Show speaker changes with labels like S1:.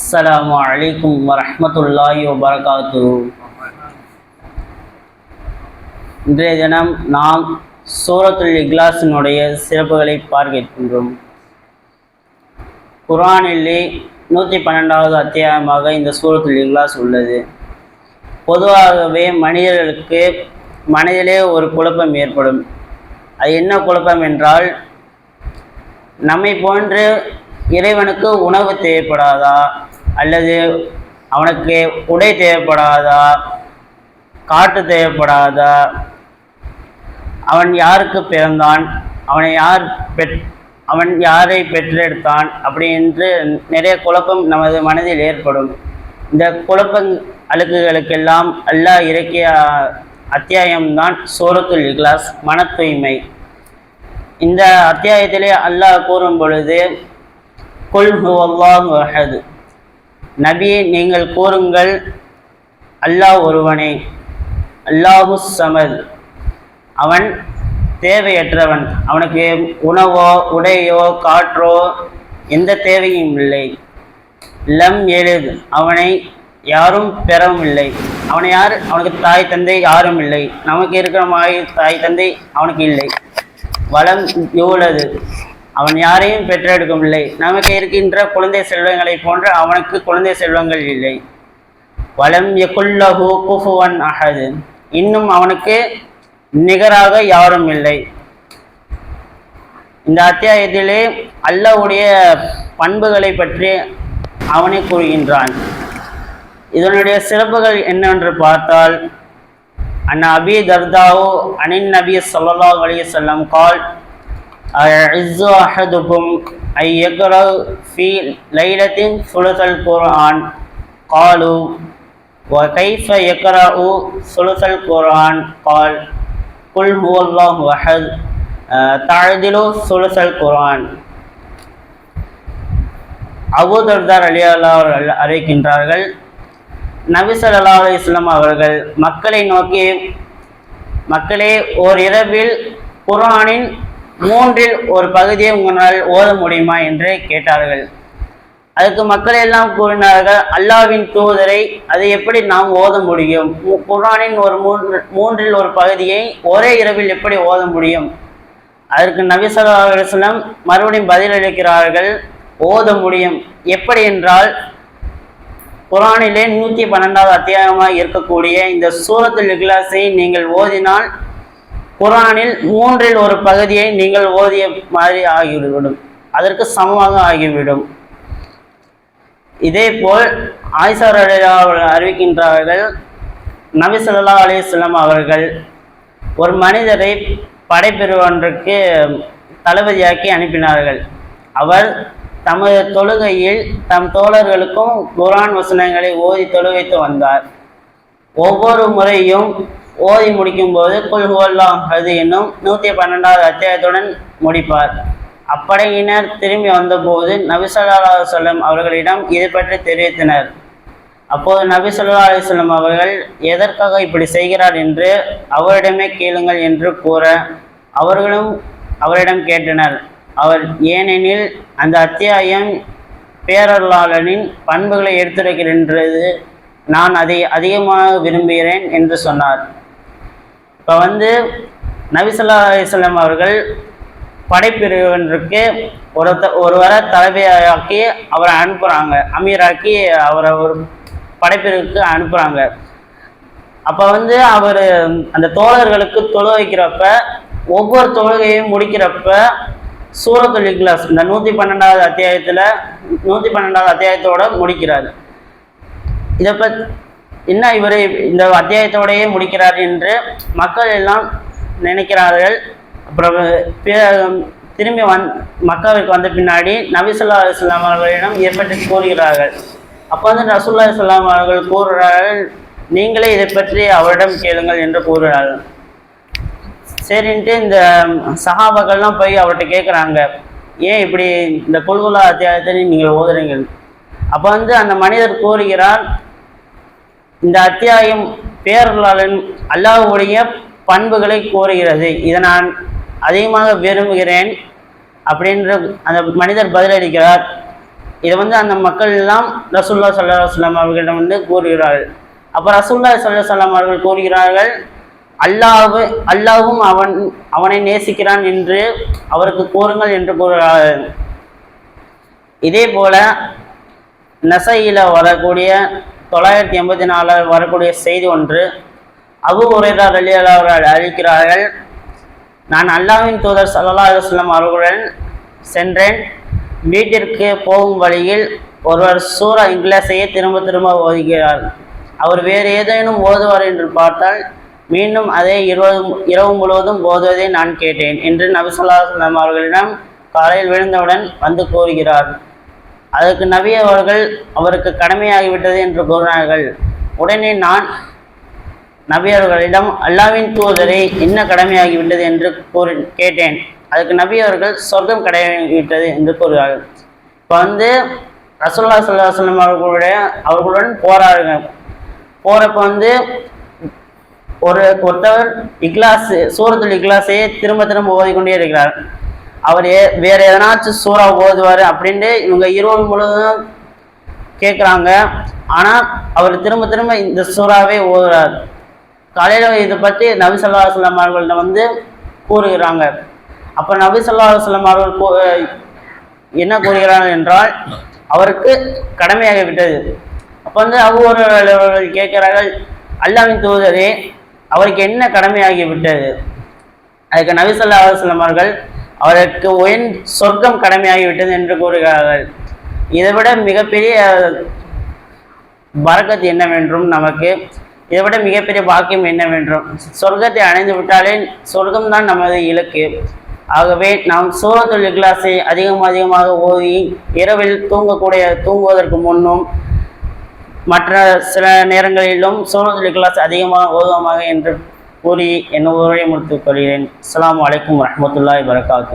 S1: السلام عليكم ورحمة الله وبركاته. இன்றைய தினம் நாம் சூரத்துல் இக்லாஸினுடைய சிறப்புகளை பார்க்கின்றோம். குரானிலே நூற்றி பன்னெண்டாவது அத்தியாயமாக இந்த சூரத்துல் இக்லாஸ் உள்ளது. பொதுவாகவே மனிதர்களுக்கு மனதிலே ஒரு குழப்பம் ஏற்படும். அது என்ன குழப்பம் என்றால் நம்மை போன்று இறைவனுக்கு உணவு தேவைப்படாதா? அல்லது அவனுக்கு உடை தேவைப்படாதா? காட்டு தேவைப்படாதா? அவன் யாருக்கு பிறந்தான்? அவனை யார் பெற் அவன் யாரை பெற்றெடுத்தான்? அப்படி என்று நிறைய குழப்பம் நமது மனதில் ஏற்படும். இந்த குழப்பங் அழுக்குகளுக்கெல்லாம் அல்லாஹ் இறக்கிய அத்தியாயம்தான் சோரத்துல் இக்லாஸ் மன தூய்மை இந்த அத்தியாயத்திலே அல்லாஹ் கூறும் பொழுது குல் ஹுவல்லாஹு அஹது. நபியே நீங்கள் கூறுங்கள் அல்லாஹ் ஒருவனே அல்லாஹு சமத். அவன் தேவையற்றவன். அவனுக்கு உணவோ உடையோ காற்றோ எந்த தேவையும் இல்லை. லம் எழுது அவனை யாரும் பெறவும் இல்லை. அவனை யார்? அவனுக்கு தாய் தந்தை யாரும் இல்லை. நமக்கு இருக்கிற மாதிரி தாய் தந்தை அவனுக்கு இல்லை. வளம் எவ்வளவு? அவன் யாரையும் பெற்றெடுக்கவில்லை நமக்கு இருக்கின்ற குழந்தை செல்வங்களை போன்று அவனுக்கு குழந்தை செல்வங்கள் இல்லை. வலம் எக்குல்லஹு குஃபுவன் அஹது. இன்னும் அவனுக்கு நிகராக யாரும் இல்லை. இந்த அத்தியாயத்திலே அல்லாவுடைய பண்புகளை பற்றி அவனை கூறுகின்றான். இதனுடைய சிறப்புகள் என்னவென்று பார்த்தால் அண்ணா அபி தர்தாவோ அனின் நபி சொல்லலா அலைஹி வஸல்லம் கால் அஇஸ்ஸு அஹதுக்கும் ஐ யக்ரா ஃபீ லைலத்தின் சுலுசல் குர்ஆன் காலு وكيف يقرأ ثلث القرآن قال قل هو الله أحد تعدل ثلث القرآن அபூ தர்தார் அலி அவர்கள் அறிவிக்கின்றார்கள் நபி ஸல்லல்லாஹு அலைஹி வஸல்லம் அவர்கள் மக்களை நோக்கி மக்களே ஓர் இரவில் குர்ஆனின் மூன்றில் ஒரு பகுதியை உங்களால் ஓத முடியுமா என்று கேட்டார்கள். அதுக்கு மக்கள் எல்லாம் கூறினார்கள் அல்லாவின் தூதரை அதை எப்படி நாம் ஓத முடியும்? குரானின் ஒரு மூன்று மூன்றில் ஒரு பகுதியை ஒரே இரவில் எப்படி ஓத முடியும்? அதற்கு நபி மறுபடியும் பதிலளிக்கிறார்கள் ஓத முடியும். எப்படி என்றால் குரானிலே நூற்றி பன்னெண்டாவது அத்தியாயமாக இருக்கக்கூடிய இந்த சூரத்துல் இக்லாஸை நீங்கள் ஓதினால் குரானில் மூன்றில் ஒரு பகுதியை நீங்கள் ஓதிய மாதிரி ஆகிவிடும். அதற்கு சமமாக ஆகிவிடும். இதேபோல் ஆயிஷா ரலியல்லாஹு அவர்கள் அறிவிக்கின்றார்கள் நபி ஸல்லல்லாஹு அவர்கள் ஒரு மனிதரை படைப்பிரிவொன்றுக்கு தளபதியாக்கி அனுப்பினார்கள். அவர் தமது தொழுகையில் தம் தோழர்களுக்கும் குரான் வசனங்களை ஓதி தொழுகைத்து வந்தார். ஒவ்வொரு முறையும் ஓதி முடிக்கும்போது போது ஹுவல்லாஹ் அது என்னும் நூற்றி பன்னெண்டாவது அத்தியாயத்துடன் முடிப்பார். அப்படையினர் திரும்பி வந்தபோது நபி ஸல்லல்லாஹு அவர்களிடம் இது பற்றி தெரிவித்தனர். அப்போது நபி சொல்லா அலைஹி அவர்கள் எதற்காக இப்படி செய்கிறார் என்று அவரிடமே கேளுங்கள் என்று கூற அவர்களும் அவரிடம் கேட்டனர். அவர் ஏனெனில் அந்த அத்தியாயம் பேரருளாளனின் பண்புகளை எடுத்துரைக்கின்றது. நான் அதை அதிகமாக விரும்புகிறேன் என்று சொன்னார். இப்போ வந்து நபி ஸல்லல்லாஹு அவர்கள் படைப்பிரிவினருக்கு ஒருத்த ஒருவரை தலைமையாக்கி அவரை அனுப்புகிறாங்க அமீராக்கி அவரை ஒரு படைப்பிரிவுக்கு அனுப்புகிறாங்க அப்போ வந்து அவர் அந்த தோழர்களுக்கு தொழு வைக்கிறப்ப ஒவ்வொரு தொழுகையும் முடிக்கிறப்ப சூரத்துல் இக்லாஸ் இந்த நூற்றி பன்னெண்டாவது அத்தியாயத்தில் நூற்றி பன்னெண்டாவது அத்தியாயத்தோட முடிக்கிறார். இதை பத் என்ன இவரை இந்த அத்தியாயத்தோடையே முடிக்கிறார் என்று மக்கள் எல்லாம் நினைக்கிறார்கள். அப்புறம் திரும்பி வந் மக்காவிற்கு வந்த பின்னாடி நபிசுல்லா அலுவலாம் அவர்களிடம் ஏற்பட்டு கூறுகிறார்கள். அப்போ வந்து ரசூல்லா சொல்லாம் அவர்கள் கூறுகிறார்கள் நீங்களே இதை பற்றி அவரிடம் கேளுங்கள் என்று கூறுகிறார்கள். சரின்ட்டு இந்த சகாபாக்கள்லாம் போய் அவர்கிட்ட கேட்குறாங்க ஏன் இப்படி இந்த கொள்குலா அத்தியாயத்தை நீங்கள் ஓதுறீங்க? அப்போ வந்து அந்த மனிதர் கூறுகிறார் இந்த அத்தியாயம் பேரலாளன் அல்லாஹ்வுடைய பண்புகளை கூறுகிறது. இதை நான் அதிகமாக விரும்புகிறேன் அப்படின்ற அந்த மனிதர் பதிலளிக்கிறார். இதை வந்து அந்த மக்கள் எல்லாம் ரசூல்லா சல்லா சொல்லம் அவர்களிடம் வந்து கூறுகிறார்கள். அப்போ ரசூல்லா சல்லா சொல்லம் அவர்கள் கூறுகிறார்கள் அல்லாஹ் அல்லாவும் அவன் அவனை நேசிக்கிறான் என்று அவருக்கு கூறுங்கள் என்று கூறுகிறார்கள். இதே போல நசையில் வரக்கூடிய தொள்ளாயிரத்தி எண்பத்தி நாலில் வரக்கூடிய செய்தி ஒன்று அபு உரைதா ரலியல்லா அவர்கள் அறிவிக்கிறார்கள் நான் அல்லாவின் தூதர் சல்லா அலுவலம் அவர்களுடன் சென்றேன். வீட்டிற்கு போகும் வழியில் ஒருவர் சூரா இங்கிலீஷையே திரும்ப திரும்ப ஓதுகிறார். அவர் வேறு ஏதேனும் ஓதுவார் என்று பார்த்தால் மீண்டும் அதே இருபது இரவு முழுவதும் ஓதுவதை நான் கேட்டேன் என்று நபி அவர்களிடம் காலையில் விழுந்தவுடன் வந்து கூறுகிறார். அதற்கு நபி அவர்கள் அவருக்கு கடமையாகிவிட்டது என்று கூறினார்கள். உடனே நான் நபி அவர்களிடம் அல்லாவின் தூதரை என்ன கடமையாகிவிட்டது என்று கூறி கேட்டேன். அதுக்கு நபி அவர்கள் சொர்க்கம் கடமையாகிவிட்டது என்று கூறுகிறார்கள். இப்போ வந்து ரசோல்லா சல்லா சொல்லம் அவர்களுடைய அவர்களுடன் போறாருங்க போகிறப்ப வந்து ஒரு ஒருத்தவர் இக்லாஸ் சூரத்துல் இக்லாஸையே திரும்ப திரும்ப ஓதிக்கொண்டே இருக்கிறார். அவர் வேற எதனாச்சும் சூறா ஓதுவார் அப்படின்ட்டு இவங்க இருவர் முழுவதும் கேட்குறாங்க ஆனால் அவர் திரும்ப திரும்ப இந்த சூறாவே ஓதுறார். காலையில் இதை பற்றி நபி சொல்லா சொல்லம் அவர்கள்ட்ட வந்து கூறுகிறாங்க. அப்போ நபி சொல்லா சொல்லம் அவர்கள் கூ- என்ன கூறுகிறார்கள் என்றால் அவருக்கு கடமையாகி விட்டது. அப்போ வந்து அவ்வொரு கேட்கிறார்கள் அல்லாவின் தூதரே அவருக்கு என்ன கடமையாகி விட்டது? அதுக்கு நபி சொல்லா அவர்கள் அவருக்கு உயர் சொர்க்கம் கடமையாகிவிட்டது என்று கூறுகிறார்கள். இதைவிட மிகப்பெரிய பரக்கத் என்னவென்றும் நமக்கு இதை விட மிகப்பெரிய பாக்கியம் என்னவென்றும். சொர்க்கத்தை அடைந்து விட்டாலே சொர்க்கம்தான் நமது இலக்கு. ஆகவே நாம் சூரத்துல் இக்லாஸை அதிகம் அதிகமாக ஓதி இரவில் தூங்கக்கூடிய தூங்குவதற்கு முன்னும் மற்ற சில நேரங்களிலும் சூரத்துல் இக்லாஸ் அதிகமாக ஓதுவோமாக என்று கூறி என் உரையை முடித்துக் கொள்கிறேன். அஸ்லாம் வலைக்கம் வரமத்துல்லாய் வரகாத்து